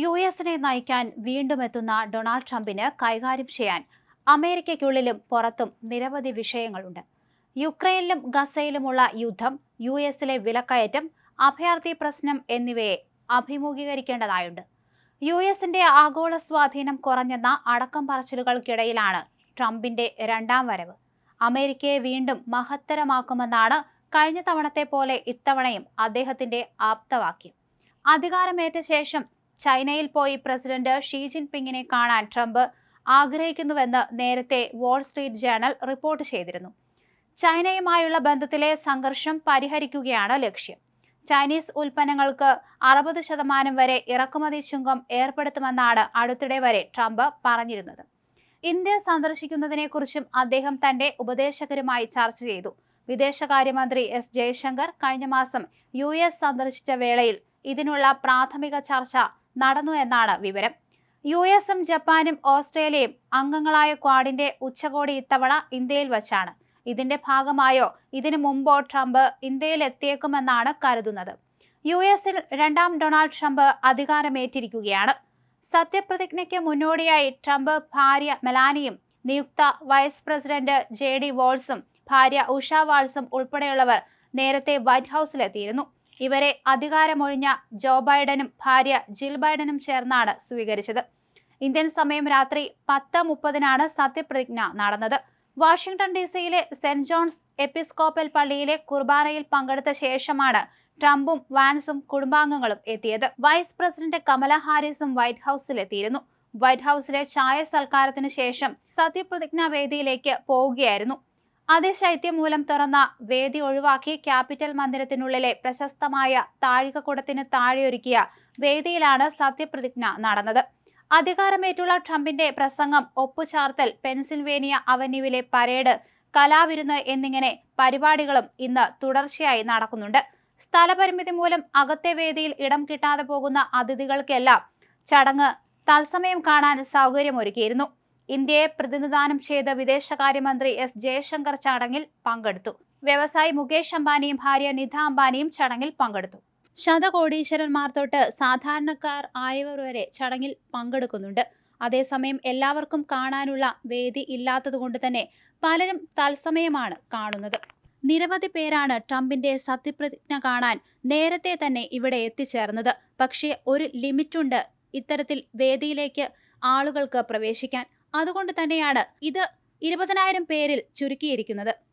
U എസിനെ നയിക്കാൻ വീണ്ടും എത്തുന്ന ഡൊണാൾഡ് ട്രംപിന് കൈകാര്യം ചെയ്യാൻ അമേരിക്കയ്ക്കുള്ളിലും പുറത്തും നിരവധി വിഷയങ്ങളുണ്ട്. യുക്രൈനിലും ഗസയിലുമുള്ള യുദ്ധം യു എസിലെ വിലക്കയറ്റം അഭയാർത്ഥി പ്രശ്നം എന്നിവയെ അഭിമുഖീകരിക്കേണ്ടതായുണ്ട്. യു എസിന്റെ ആഗോള സ്വാധീനം കുറഞ്ഞെന്ന അടക്കം പറച്ചിലുകൾക്കിടയിലാണ് ട്രംപിന്റെ രണ്ടാം വരവ്. അമേരിക്കയെ വീണ്ടും മഹത്തരമാക്കുമെന്നാണ് കഴിഞ്ഞ തവണത്തെ പോലെ ഇത്തവണയും അദ്ദേഹത്തിന്റെ ആപ്തവാക്യം. അധികാരമേറ്റ ശേഷം ചൈനയിൽ പോയി പ്രസിഡന്റ് ഷീ ജിൻപിങ്ങിനെ കാണാൻ ട്രംപ് ആഗ്രഹിക്കുന്നുവെന്ന് നേരത്തെ വാൾസ്ട്രീറ്റ് ജേണൽ റിപ്പോർട്ട് ചെയ്തിരുന്നു. ചൈനയുമായുള്ള ബന്ധത്തിലെ സംഘർഷം പരിഹരിക്കുകയാണ് ലക്ഷ്യം. ചൈനീസ് ഉൽപ്പന്നങ്ങൾക്ക് അറുപത് ശതമാനം വരെ ഇറക്കുമതി ചുങ്കം ഏർപ്പെടുത്തുമെന്നാണ് അടുത്തിടെ വരെ ട്രംപ് പറഞ്ഞിരുന്നത്. ഇന്ത്യ സന്ദർശിക്കുന്നതിനെക്കുറിച്ചും അദ്ദേഹം തന്റെ ഉപദേശകരുമായി ചർച്ച ചെയ്തു. വിദേശകാര്യമന്ത്രി എസ് ജയശങ്കർ കഴിഞ്ഞ മാസം യു സന്ദർശിച്ച വേളയിൽ ഇതിനുള്ള പ്രാഥമിക ചർച്ച നടന്നു എന്നാണ് വിവരം. യു എസും ജപ്പാനും ഓസ്ട്രേലിയയും അംഗങ്ങളായ ക്വാഡിന്റെ ഉച്ചകോടി ഇത്തവണ ഇന്ത്യയിൽ വച്ചാണ്. ഇതിന്റെ ഭാഗമായോ ഇതിനു മുമ്പോ ട്രംപ് ഇന്ത്യയിൽ എത്തിയേക്കുമെന്നാണ് കരുതുന്നത്. യു എസിൽ രണ്ടാം ഡൊണാൾഡ് ട്രംപ് അധികാരമേറ്റിരിക്കുകയാണ്. സത്യപ്രതിജ്ഞയ്ക്ക് മുന്നോടിയായി ട്രംപ് ഭാര്യ മെലാനിയും നിയുക്ത വൈസ് പ്രസിഡന്റ് ജെ ഡി വോൾസും ഭാര്യ ഉഷ വാൾസും ഉൾപ്പെടെയുള്ളവർ നേരത്തെ വൈറ്റ് ഹൌസിലെത്തിയിരുന്നു. ഇവരെ അധികാരമൊഴിഞ്ഞ ജോ ബൈഡനും ഭാര്യ ജിൽ ബൈഡനും ചേർന്നാണ് സ്വീകരിച്ചത്. ഇന്ത്യൻ സമയം രാത്രി പത്ത് മുപ്പതിനാണ് സത്യപ്രതിജ്ഞ നടന്നത്. വാഷിംഗ്ടൺ ഡി സിയിലെ സെന്റ് ജോൺസ് എപ്പിസ്കോപ്പൽ പള്ളിയിലെ കുർബാനയിൽ പങ്കെടുത്ത ശേഷമാണ് ട്രംപും വാൻസും കുടുംബാംഗങ്ങളും എത്തിയത്. വൈസ് പ്രസിഡന്റ് കമല ഹാരിസും വൈറ്റ് ഹൌസിലെത്തിയിരുന്നു വൈറ്റ് ഹൌസിലെ ചായ സൽക്കാരത്തിന് ശേഷം സത്യപ്രതിജ്ഞാ വേദിയിലേക്ക് പോവുകയായിരുന്നു. അതിശൈത്യം മൂലം തുറന്ന വേദി ഒഴിവാക്കി ക്യാപിറ്റൽ മന്ദിരത്തിനുള്ളിലെ പ്രശസ്തമായ താഴികക്കുടത്തിന് താഴെയൊരുക്കിയ വേദിയിലാണ് സത്യപ്രതിജ്ഞ നടന്നത്. അധികാരമേറ്റുള്ള ട്രംപിന്റെ പ്രസംഗം ഒപ്പുചാർത്തൽ പെൻസിൽവേനിയ അവന്യൂവിലെ പരേഡ് കലാവിരുന്ന് എന്നിങ്ങനെ പരിപാടികളും ഇന്ന് തുടർച്ചയായി നടക്കുന്നുണ്ട്. സ്ഥലപരിമിതി മൂലം അകത്തെ വേദിയിൽ ഇടം കിട്ടാതെ പോകുന്ന അതിഥികൾക്കെല്ലാം ചടങ്ങ് തത്സമയം കാണാൻ സൗകര്യമൊരുക്കിയിരുന്നു. ഇന്ത്യയെ പ്രതിനിധാനം ചെയ്ത വിദേശകാര്യമന്ത്രി എസ് ജയശങ്കർ ചടങ്ങിൽ പങ്കെടുത്തു. വ്യവസായി മുകേഷ് അംബാനിയും ഭാര്യ നിധ അംബാനിയും ചടങ്ങിൽ പങ്കെടുത്തു. ശതകോടീശ്വരന്മാർ തൊട്ട് സാധാരണക്കാർ ആയവർ വരെ ചടങ്ങിൽ പങ്കെടുക്കുന്നുണ്ട്. അതേസമയം എല്ലാവർക്കും കാണാനുള്ള വേദി ഇല്ലാത്തതുകൊണ്ട് തന്നെ പലരും തത്സമയമാണ് കാണുന്നത്. നിരവധി പേരാണ് ട്രംപിന്റെ സത്യപ്രതിജ്ഞ കാണാൻ നേരത്തെ തന്നെ ഇവിടെ എത്തിച്ചേർന്നത്. പക്ഷേ ഒരു ലിമിറ്റുണ്ട് ഇത്തരത്തിൽ വേദിയിലേക്ക് ആളുകൾക്ക് പ്രവേശിക്കാൻ. അതുകൊണ്ട് തന്നെയാണ് ഇത് ഇരുപതിനായിരം പേരിൽ ചുരുക്കിയിരിക്കുന്നത്.